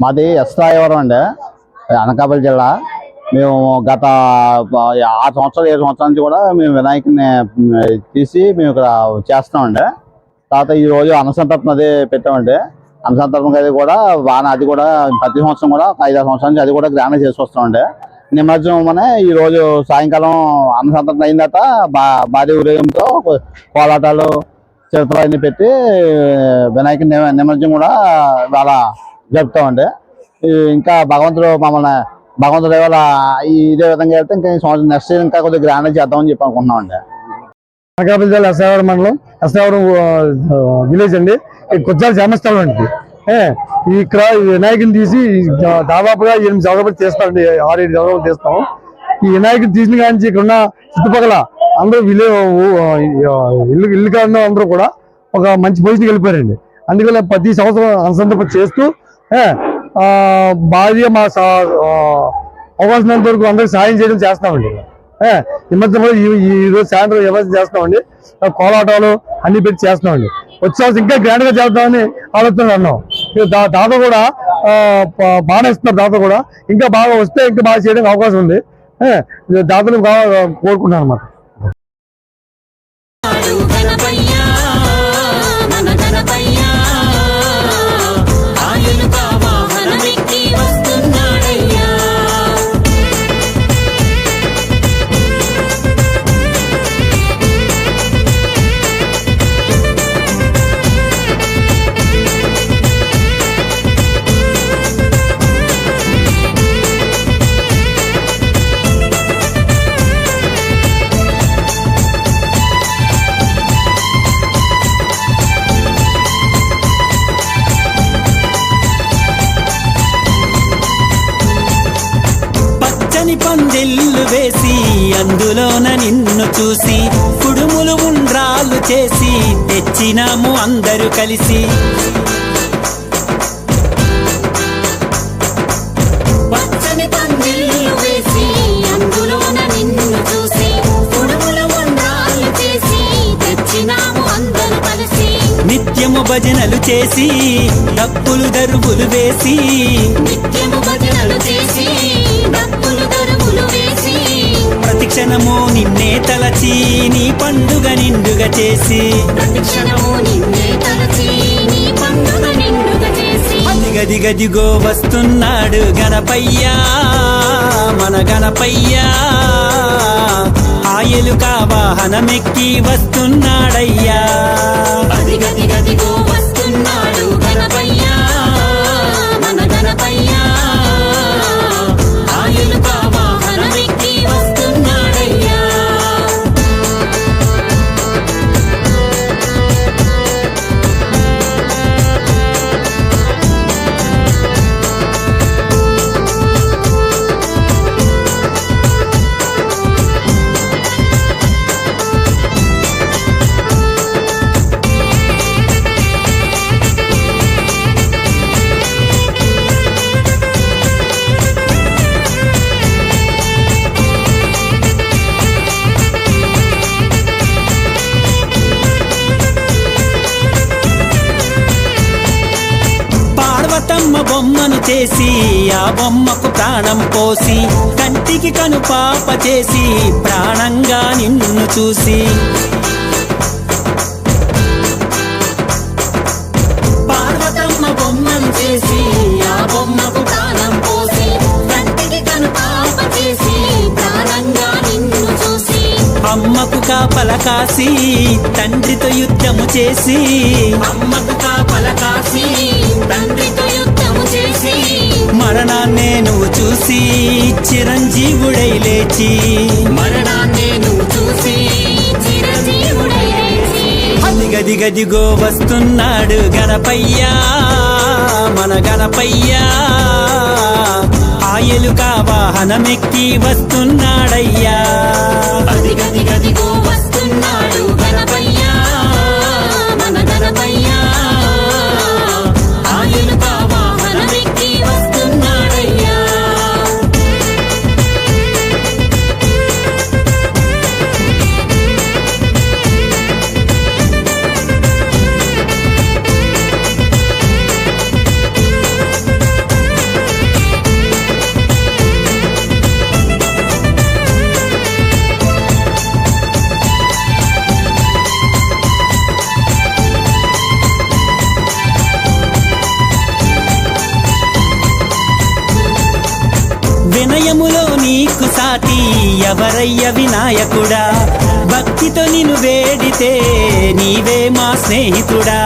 మాది ఎస్రాయవరం అండి అనకాపల్లి జిల్లా. మేము గత ఆరు సంవత్సరాలు ఏడు సంవత్సరాల నుంచి కూడా మేము వినాయకుని తీసి మేము ఇక్కడ చేస్తామండి. తర్వాత ఈ రోజు అన్నసంతర్పణ అది పెట్టామండి. అన్నసంతర్పణ అది కూడా బాగా అది కూడా ప్రతి సంవత్సరం కూడా ఒక ఐదారు సంవత్సరాల నుంచి అది కూడా గ్రాండ్ చేసుకొస్తామండి నిమజ్జనం అనే ఈరోజు సాయంకాలం అన్నసంతర్పణ అయిన తర్వాత బా భారీ ఉదయంతో కోలాటాలు చిత్రాలు పెట్టి వినాయకుని నిమ- నిమజ్జనం కూడా చాలా జరుపుతామండి. ఈ ఇంకా భగవంతుడు మమ్మల్ని భగవంతుడు ఇవాళ ఇదే విధంగా వెళ్తే ఇంకా సంవత్సరం నెక్స్ట్ ఇయర్ ఇంకా కొద్దిగా గ్రాండ్ చేద్దామని చెప్పి అనుకుంటున్నామండి. అనకాపల్లి జిల్లా ఎస్ఆవరం మండలం ఎస్ఆవరం విలేజ్ అండి. ఈ జన్మస్థలం అండి. ఈ ఇక్కడ వినాయకుని తీసి దాదాపుగా ఎనిమిది సంవత్సరాలు చేస్తామండి ఆరు ఏడు సంవత్సరాలు తీస్తాం. ఈ వినాయకుడు తీసిన కానీ ఇక్కడ ఉన్న చుట్టుపక్కల అందరూ విలే ఇల్లు ఇల్లు కాడ అందరూ కూడా ఒక మంచి పొజిషన్కి వెళ్ళిపోయారండి. అందుకని ప్రతి సంవత్సరం అనుసంధానం చేస్తూ భార్య మా అవకాశం వరకు అందరికి సాయం చేయడం చేస్తామండి ఈ మధ్య కూడా ఈ రోజు సాయంత్రం ఎవరు చేస్తామండి కోలాటాలు అన్ని పెట్టి చేస్తామండి వచ్చే ఇంకా గ్రాండ్గా చేద్దామని ఆలోచన అన్నాం. దాత కూడా ఆ, బాగానే ఇస్తున్నారు దాత కూడా. ఇంకా బాగా వస్తే ఇంకా బాగా చేయడానికి అవకాశం ఉంది. ఏ, దాతలు బాగా కోరుకుంటున్నాను అనమాట చూసి కుడుములు ఉండ్రాలు చేసి తెచ్చినాము అందరూ కలిసి. నిత్యము భజనలు చేసి డప్పులు దరువులు వేసి నిత్యము భజనలు చేసి ప్రతిక్షణము నిన్నే తలచి నీ పండుగ నిండుగా చేసి. ప్రతిక్షణము నిన్నే తలచి నీ పండుగ నిండుగా చేసి. గది గదిగో వస్తున్నాడు గణపయ్యా మన గణపయ్యా. ఆయలుక వాహనమెక్కి వస్తున్నాడయ్యా. అది గది గదిగో వస్తున్నాడు చేసి ఆ బొమ్మకు ప్రాణం పోసి కంటికి కను పాప చేసి ప్రాణంగా నిన్ను చూసి. పార్వతమ్మ బొమ్మను చేసి ఆ బొమ్మకు ప్రాణం పోసి కంటికి కను పాప చేసి ప్రాణంగా నిన్ను చూసి. అమ్మకు కాపల కాసి తండ్రితో యుద్ధము చేసి అమ్మకు కాపల కాసి తండ్రితో మరణాన్నే నువ్వు చూసి చిరంజీవుడై లేచి. మరణాన్నే నువ్వు చూసి గది గదిగో వస్తున్నాడు గణపయ్యా మన గణపయ్యా. ఆయలుక వాహనమెక్కి వస్తున్నాడయ్యా. ఎవరయ్య వినాయకుడా? భక్తితో నిన్ను వేడితే నీవే మా స్నేహితుడా?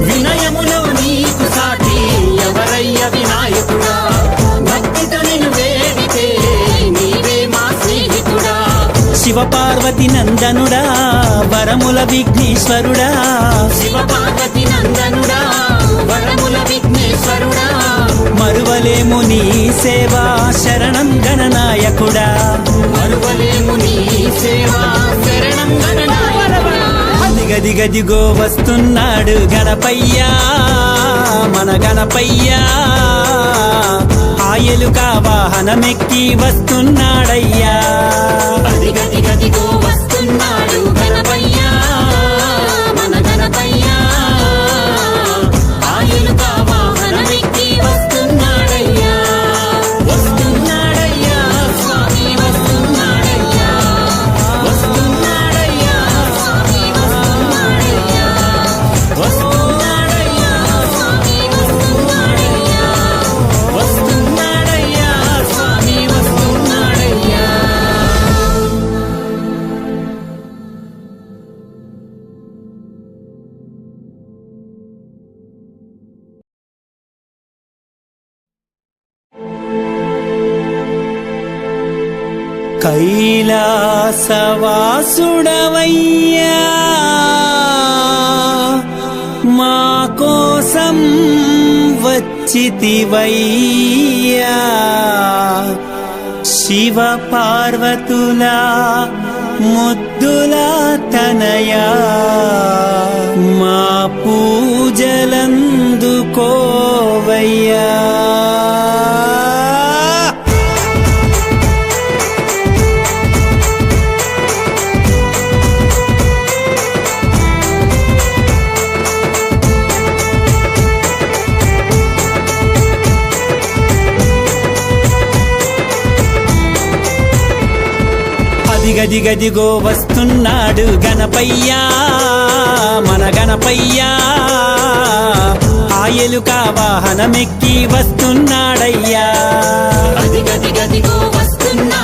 వినయములో నీకు సాటి ఎవరయ్య వినాయకుడా? భక్తితో నిన్ను వేడితే నీవే మా స్నేహితుడా? శివపార్వతి నందనుడా వరముల విఘ్నేశ్వరుడా? శివపార్వతి నందనుడా వరము మరువలేము నీ సేవా శరణం గణనాయకుడా మరువలేము నీ సేవా శరణం దిగదిగదిగో వస్తున్నాడు గణపయ్యా మన గణపయ్యా. ఆయలుక వాహనమెక్కి వస్తున్నాడయ్యా. అదిగదిగదిగో కైలాసవాసుడవయ్యా. మా కోసం వచ్చితివయ్యా. శివ పార్వతులా ముద్దులా తనయా. మా పూజలందుకోవయ్యా. అదిగదిగదిగో వస్తున్నాడు గణపయ్యా మన గణపయ్యా. ఆయలుక వాహనమెక్కి వస్తున్నాడయ్యా. గదిగదిగదిగో వస్తున్నా